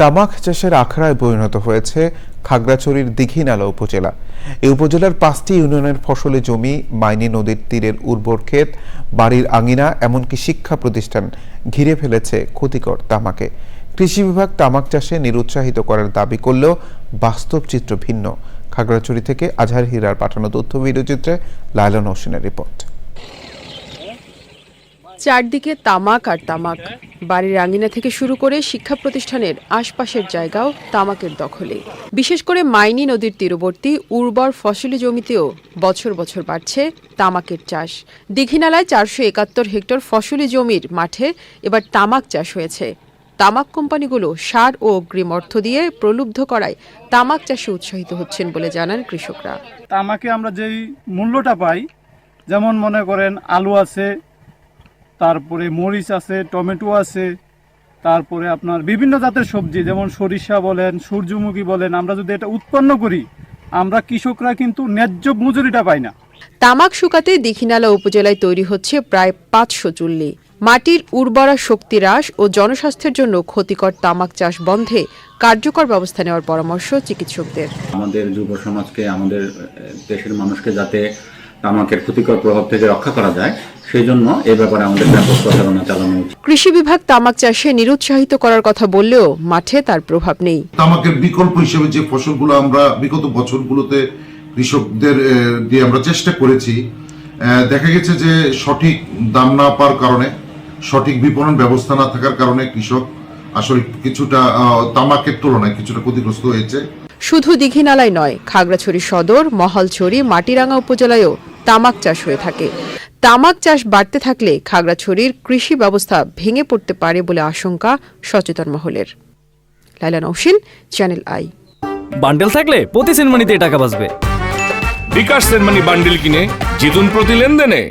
তামাক চাষের আখড়ায় পরিণত হয়েছে খাগড়াছড়ির দীঘিনালা উপজেলা। এই উপজেলার পাঁচটি ইউনিয়নের ফসলে জমি, মাইনি নদীর তীরের উর্বর ক্ষেত, বাড়ির আঙিনা, এমনকি শিক্ষা প্রতিষ্ঠান ঘিরে ফেলেছে ক্ষতিকর তামাকে। কৃষি বিভাগ তামাক চাষে নিরুৎসাহিত করার দাবি করলেও বাস্তব চিত্র ভিন্ন। খাগড়াছড়ি থেকে আজহার হীরার পাঠানো তথ্য ভিডিওচিত্রে লায়লন হোসেনের রিপোর্ট। চারদিকে তামাক আর তামাক। বাড়ির আঙিনা থেকে শুরু করে শিক্ষা প্রতিষ্ঠানের আশপাশের জায়গাও তামাকের দখলে। বিশেষ করে মাইনি নদীর তীরবর্তী উর্বর ফসলি জমিতেও বছর বছর বাড়ছে তামাকের চাষ। দীঘিনালায় চারশো একাত্তর হেক্টর ফসলি জমির মাঠে এবার তামাক চাষ হয়েছে। তামাক কোম্পানিগুলো সার ও অগ্রিম অর্থ দিয়ে প্রলুব্ধ করায় তামাক চাষে উৎসাহিত হচ্ছেন বলে জানান কৃষকরা। তামাকে আমরা যেই মূল্যটা পাই, যেমন মনে করেন আলু আছে তারপরে মরিচ আছে টমেটো আছে তারপরে আপনার বিভিন্ন জাতের সবজি যেমন সরিষা বলেন সূর্যমুখী বলেন আমরা যদি এটা উৎপন্ন করি আমরা কৃষকরা কিন্তু ন্যায্য মজুরিটা পাই না। তামাক শুকাতে দীঘিনালা উপজেলায় তৈরি হচ্ছে প্রায় পাঁচশো চুল্লি। মাটির উর্বরা শক্তি হ্রাস ও জনস্বাস্থ্যের জন্য ক্ষতিকর তামাক চাষ বন্ধে কার্যকর ব্যবস্থা নেওয়ার পরামর্শ চিকিৎসকদের। আমাদের যুব সমাজকে আমাদের দেশের মানুষকে যাতে তামাকের ক্ষতিকর প্রভাব থেকে রক্ষা করা যায়। সেই জন্য এ ব্যাপারে আমাদের ব্যাপক প্রচারণা চালানো উচিত। কৃষি বিভাগ তামাক চাষে নিরুৎসাহিত করার কথা বললেও মাঠে তার প্রভাব নেই। তামাকের বিকল্প হিসেবে যে ফসলগুলো আমরা বিগত বছরগুলোতে কৃষকদের দিয়ে আমরা চেষ্টা করেছি দেখা গেছে যে সঠিক দাম না পাওয়ার কারণে সঠিক বিপণন ব্যবস্থা না থাকার কারণে কৃষক আসলে কিছুটা তামাকের তুলনায় কিছুটা ক্ষতিগ্রস্ত হয়েছে। শুধু দীঘিনালায় নয় খাগড়াছড়ি সদর মহালছড়ি মাটিরাঙ্গা উপজেলায়ও তামাক চাষ হয়ে থাকে। তামাক চাষ বাড়তে থাকলে খাগড়াছড়ির কৃষি ব্যবস্থা ভেঙে পড়তে পারে বলে আশঙ্কা সচেতন মহলের। Laila Nousin channel I. Bundle থাকলে প্রতি সেনমানিতে টাকা বাঁচবে। বিকাশ সেনমানি বান্ডেল কিনে জিতুন প্রতি লেনদেনে।